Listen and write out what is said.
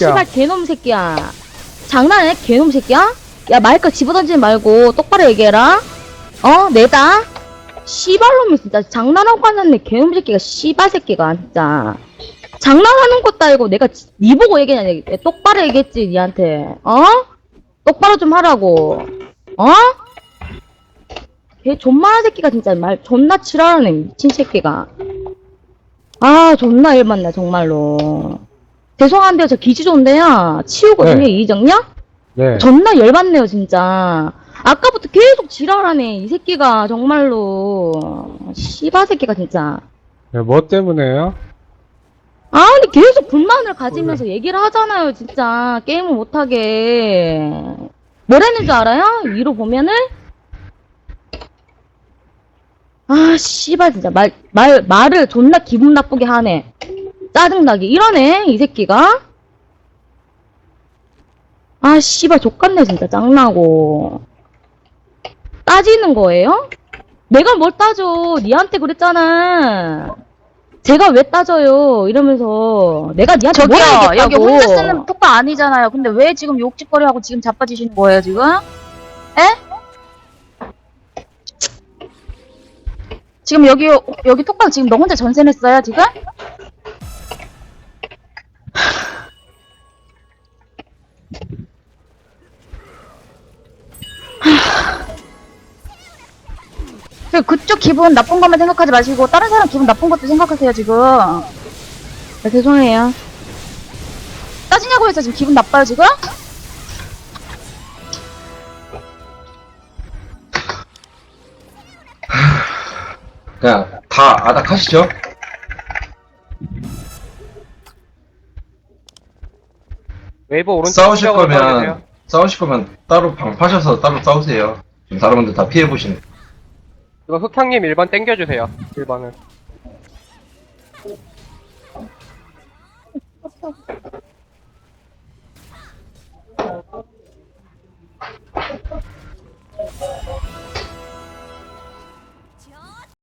씨발 개놈 새끼야. 장난해? 개놈 새끼야? 야 마이크 집어던지지 말고 똑바로 얘기해라. 어? 내다? 씨발놈이 진짜 장난하고 앉았네 개놈 새끼가 씨발 새끼가 진짜. 장난하는 것도 아니고 내가 지- 니 보고 얘기하냐 똑바로 얘기했지 니한테. 어? 똑바로 좀 하라고. 어? 걔 존만한 새끼가 진짜 말 존나 지랄하네 미친 새끼가. 아 존나 일맞네 정말로. 죄송한데요 저 기지 좋은데요 치우거든요 네. 이정요? 네. 존나 열받네요 진짜. 아까부터 계속 지랄하네 이 새끼가 정말로 씨바 새끼가 진짜. 네, 뭐 때문에요? 아 근데 계속 불만을 가지면서 얘기를 하잖아요 진짜 게임을 못하게. 뭐라는 줄 알아요? 위로 보면은 아 씨발 진짜 말 말 말을 존나 기분 나쁘게 하네. 짜증나게 이러네 이 새끼가. 아 씨발 족같네 진짜 짱나고. 따지는 거예요? 내가 뭘 따져? 니한테 그랬잖아. 제가 왜 따져요? 이러면서 내가 니한테 뭘 저기요 알겠다고. 여기 혼자 쓰는 톡방 아니잖아요. 근데 왜 지금 욕짓거리 하고 지금 자빠지시는 거예요 지금? 에? 지금 여기 여기 톡방 지금 너 혼자 전세 냈어요 지금? 그 그쪽 기분 나쁜 것만 생각하지 마시고 다른 사람 기분 나쁜 것도 생각하세요 지금. 네, 죄송해요. 따지냐고 해서 지금 기분 나빠요 지금? 그냥 다 아닥하시죠? 웨이브 오른쪽 싸우실 거면. 싸우실 거면 따로 방 파셔서 따로 싸우세요. 지금 다른 분들 다 피해 보시는. 이거 흑형님 1번 땡겨주세요 1번은